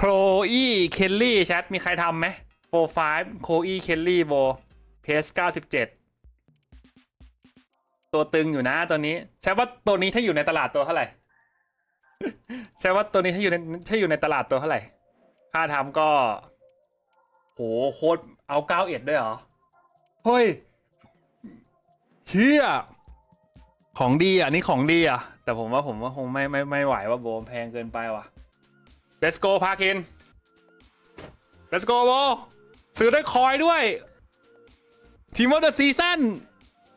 โครอีเคลลี่แชทมีใครทำไหมโปรไฟล์โครอีเคลลี่โบเพสเก้าสิบเจ็ดตัวตึงอยู่นะตัวนี้ ใช่ว่าตัวนี้ถ้าอยู่ในตลาดตัวเท่าไหร่ ใช่ว่าตัวนี้ถ้าอยู่ในถ้าอยู่ในตลาดตัวเท่าไหร่ค่าทำก็ โหโคตรเอาเก้าเอ็ดด้วยเหรอ เฮ้ยเฮียของดีอะนี่ของดีอะ แต่ผมว่าผมว่าคงไม่ไม่ไม่ไหวว่าโบมแพงเกินไปว่ะ Let's go พาคิน Let's go โบซื้อได้คอยด้วยทีมวอเดอร์ซีซั่น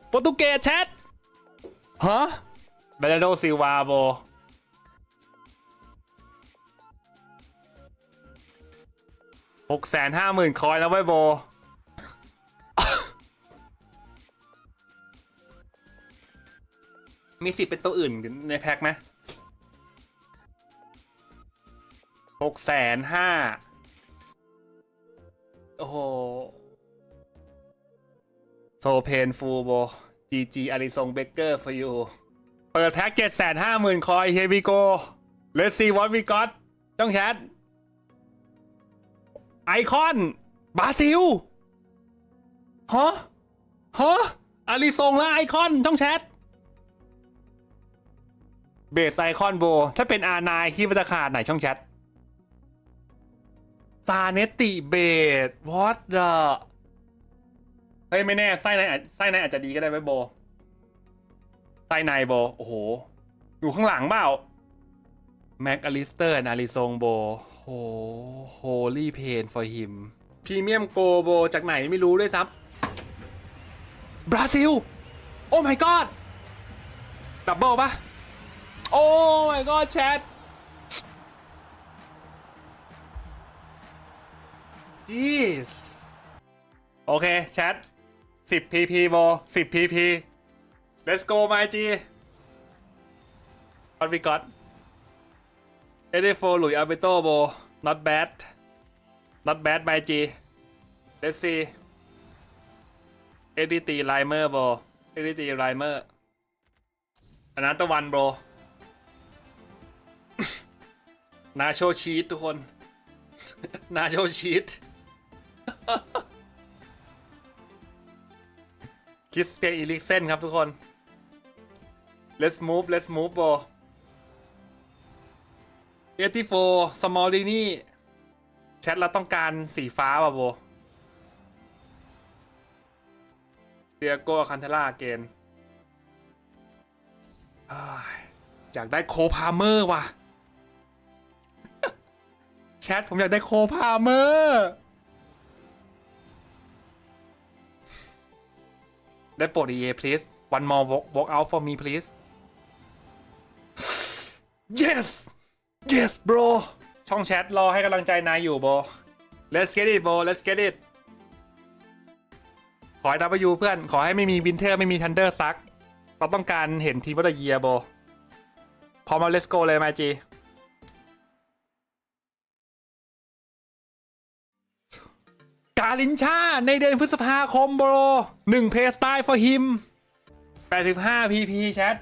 โปรตุเกสแชทฮะเบลโดซิวาโบหกแสนห้าหมื่นคอยแล้วไว้ยโบมีสิทธิ์เป็นตัวอื่นในแพ็คไหม หกแสนห้าโอ้โหโซเพนฟูโบจีจีอาริซงเบเกอร์ for you เปิดแพ็คเจ็ดแสนห้าหมื่นคอย here we go let's see what we got จ้องแชทไอคอนบราซิลฮะฮะอาริซงและไอคอนช่องแชทเบสไอคอนโบ ถ้าเป็นอานายคิดว่าจะขาดไหนช่องแชท ซาเนติเบสวอตเดอเฮ้ยไม่แน่ไส้ในอาจไส้ในอาจจะดีก็ได้ไว้ยโบไส้ในโบโอ้โห อยู่ข้างหลังเปล่าแม็กอลิสเตอร์นาริซงโบโหโฮลี่เพน for him พรีเมียมโกโบจากไหนไม่รู้ด้วยซ้ำบราซิล โอ้ my god ดับเบิลปะโอ้ my god แชท jeez โอเค แชท 10 pp โบ10 pp let's go my g what we got 84หลุยอาเบโตโบ not bad not bad by G let's see 83ไลเมอร์โบ83ไลเมอร์อันนั้นตะวันโบนาโชชีตทุกคน นาโชชีต คริสเตียอีลิกเซนครับทุกคน let's move let's move โบเอทีโฟสมอลลีนี่ แชทเราต้องการสีฟ้าป่ะโบเดียโกคันเทล่าเกนอยากได้โคพาเมอร์ว่ะ แชทผมอยากได้โคพาเมอร์ ได้โปรด EA please one more walk walk out for me please yes yes bro ช่องแชทรอให้กำลังใจนายอยู่โบ let's get it bro let's get it ขอให้ W เพื่อน ขอให้ไม่มีวินเทอร์ไม่มีทันเดอร์ซัก เราต้องการเห็นทีมวัตเยียโบพร้อมมา let's go เลยมาจี กาลินชาในเดือนพฤษภาคมโบรหนึ่งเพสไตล์ for him 85 pp แชท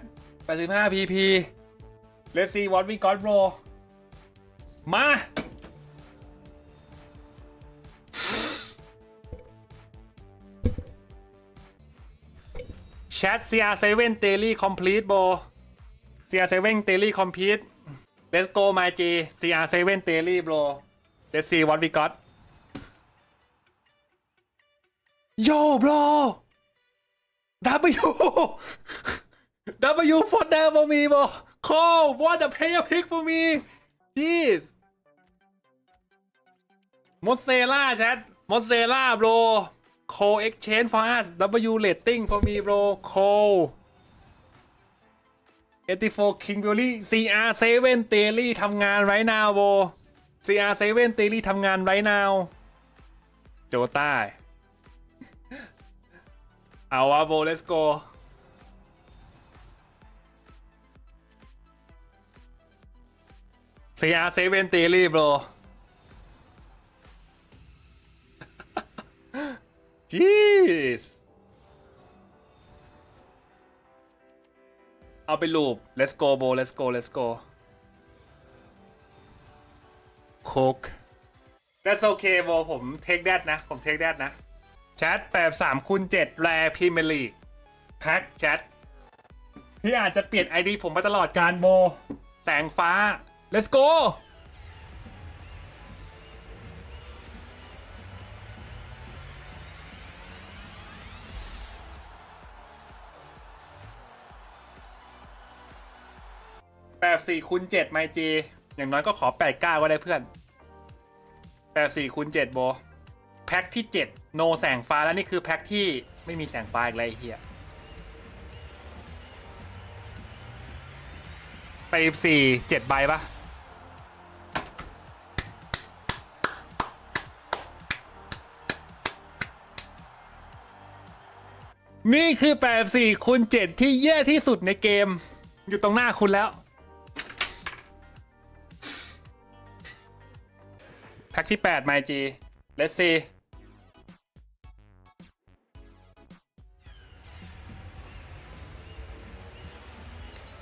85 pp let's see what we got bro มา แชท CR7 Daily Complete โบ CR7 Daily Complete Let's go my G CR7 Daily bro Let's see what we got Yo bro W W for them for me bro Call what a player pick for me Jeez มอสเซล่าแชทมอสเซล่า bro co exchange for us W rating for me bro co 84 King Beauty CR7 Daily ทำงานไร now bro CR7 Daily ทำงานไร now โจต้า เอาวะโบเลสโกซียเซเว่นตีรีบโบจีสเอาไปลูป let's go โบ let's go let's go โคก that's okay โบผมเทคแ that นะ ผมเทคแ that นะ แชทแปดสามคูณเจ็ดแรพรีเมียร์ลีกแพ็คแชทพี่อาจจะเปลี่ยน ID ผมมาตลอดการโบแสงฟ้า let's go แปดสี่คูณเจ็ดไมจีอย่างน้อยก็ขอแปดเก้าก็ได้เพื่อนแปดสี่คูณเจ็ดโบ แพ็คที่เจ็ดโนแสงฟ้าแล้วนี่คือแพ็คที่ไม่มีแสงฟ้าอีกเลยเฮียไปสี่เจ็ดใบปะนี่คือแปดสี่คูณเจ็ดที่แย่ที่สุดในเกม อยู่ตรงหน้าคุณแล้ว แพ็คที่8 MyG Let's see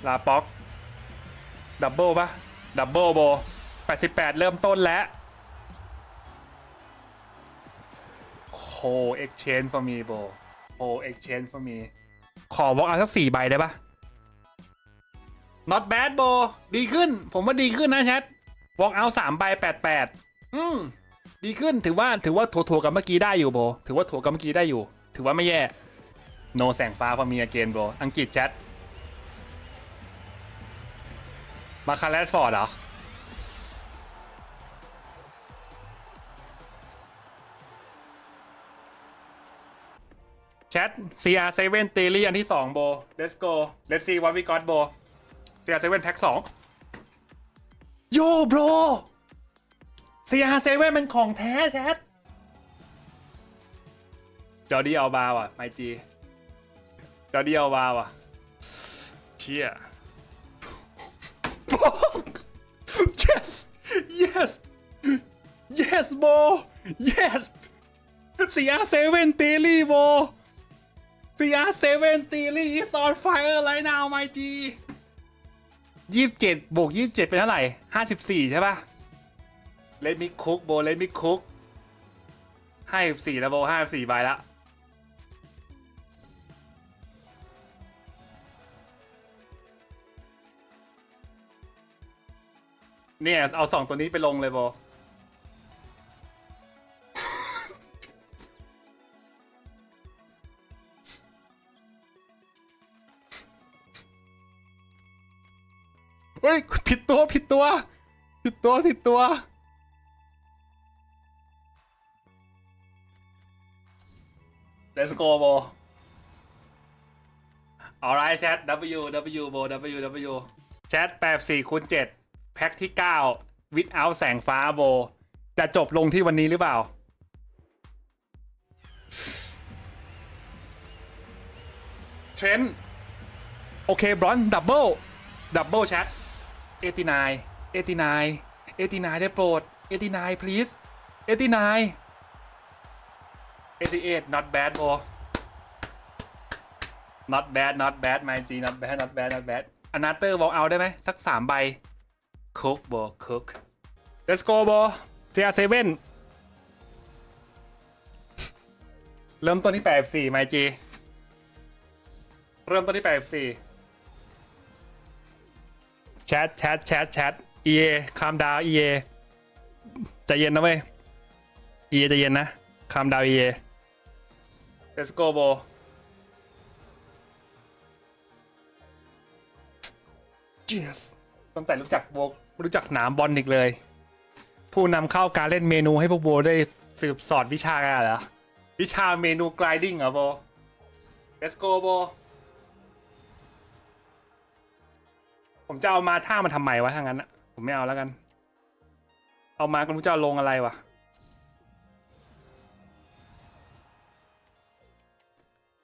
ลาป็อก ดับเบิลปะดับเบิลโบ 88 เริ่มต้นแล้ว โค exchange for me โบโค exchange for me ขอวอล์กเอาสักสี่ใบได้ปะ not bad โบ ดีขึ้น ผมว่าดีขึ้นนะแชท walk out สามใบแปดแปดอืม ดีขึ้นถือว่าถือว่าถัวๆกับเมื่อกี้ได้อยู่โบ ถือว่าถัวกับเมื่อกี้ได้อยู่ ถือว่าไม่แย่ no แสงฟ้าพอมีอเกนโบ อังกฤษแชท มาคาร์แรดฟอร์ดเหรอแชท CR7 เตลี่อันที่ 2 โบ let's go let's see what we got โบ CR7 แพ็ค2โยโบร CR7 มันของแท้แชท จอร์ดี้เอาบาว่ะไมจีจอร์ดี้เอาบาว่ะเชี่ย yes yes yes bro yes CR7 theory bro CR7 theory is on fire right now my G ยี่สิบเจ็ดบวกยี่สิบเจ็ดเป็นเท่าไหร่ห้าสิบสี่ใช่ปะเลดมิคุกโบเลดมิคุกห้าสิบสี่แล้วโบห้าสิบสี่ใบละ เนี่ยเอาสองตัวนี้ไปลงเลยโบเฮ้ยผิดตัวผิดตัว ผิดตัวผิดตัว Let's go โบ alright chat W W โบ W W แชทแปดสี่คูณเจ็ด แพ็คที่เก้าวิดเอาแสงฟ้าโบ จะจบลงที่วันนี้หรือเปล่า เทรนโอเคบรอนดับเบิลดับเบิลแชทเอตีนายเอตีนายเอตีนายได้โปรดเอตีนาย please เอตีนายเอตีเอ็ด not bad โบ not bad not bad my G not bad not bad not bad อนาเตอร์บอกเอาได้ไหมสักสามใบ cook บ cook let's go บ CR7 เริ่มต้นที่84 my G เริ่มต้นที่84แชทแชทแชทแชท EA คามดาว EA ใจเย็นนะเว้ย EA ใจเย็นนะคามดาว EA let's go บ yes ตั้งแต่รู้จักโบรู้จักหนามบอลอีกเลย ผู้นำเข้าการเล่นเมนูให้พวกโบได้สืบสอดวิชากันเหรอ วิชาเมนู gliding เหรอโบ let's go โบ ผมจะเอามาท่ามันทำไมวะถ้างั้นอะผมไม่เอาแล้วกัน เอามาก็รู้จะเอาลงอะไรวะ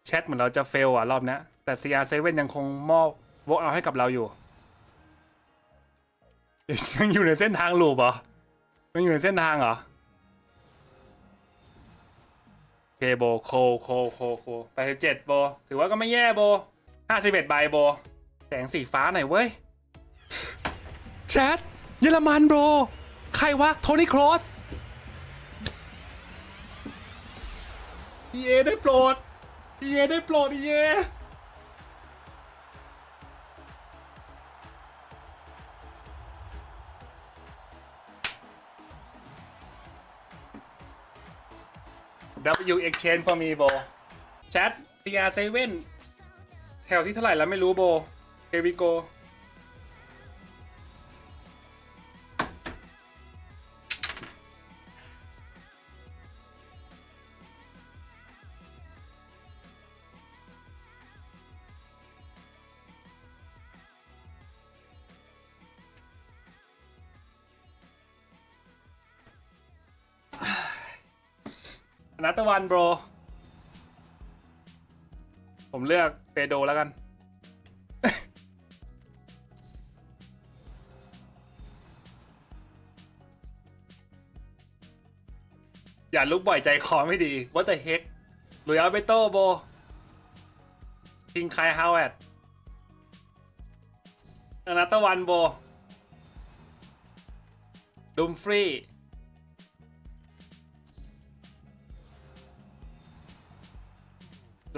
แชทเหมือนเราจะเฟลอะรอบนี้แต่ CR7 ยังคงมอบวกเอาให้กับเราอยู่ ยังอยู่ในเส้นทางลูปเหรอยังอยู่ในเส้นทางเหรอโอเคโบโคโคโคโคไปสิบเจ็ดโบ ถือว่าก็ไม่แย่โบห้าสิบเอ็ดใบโบ แสงสีฟ้าหน่อยเว้ยแชทเยอรมันโบ ใครวะ โทนี่ครอสเอได้โปรดเอได้โปรดเอ W exchange for me โบแชท CR7 แถวที่เท่าไหร่แล้วไม่รู้โบเ e วิ นัตวันโบรผมเลือกเปโดแล้วกันอย่าลุกบ่อยใจคอไม่ดี What the heck หลุยอัลเบโตโบคิงไคฮาวเวดอนาตวันโบดุมฟรี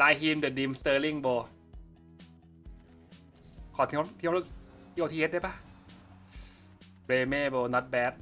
ลายฮีมเดอะดิมสเตอร์ลิงโบ ขอทีมทีมทีโอทีเอสได้ปะเบรเม่โบนัทแบด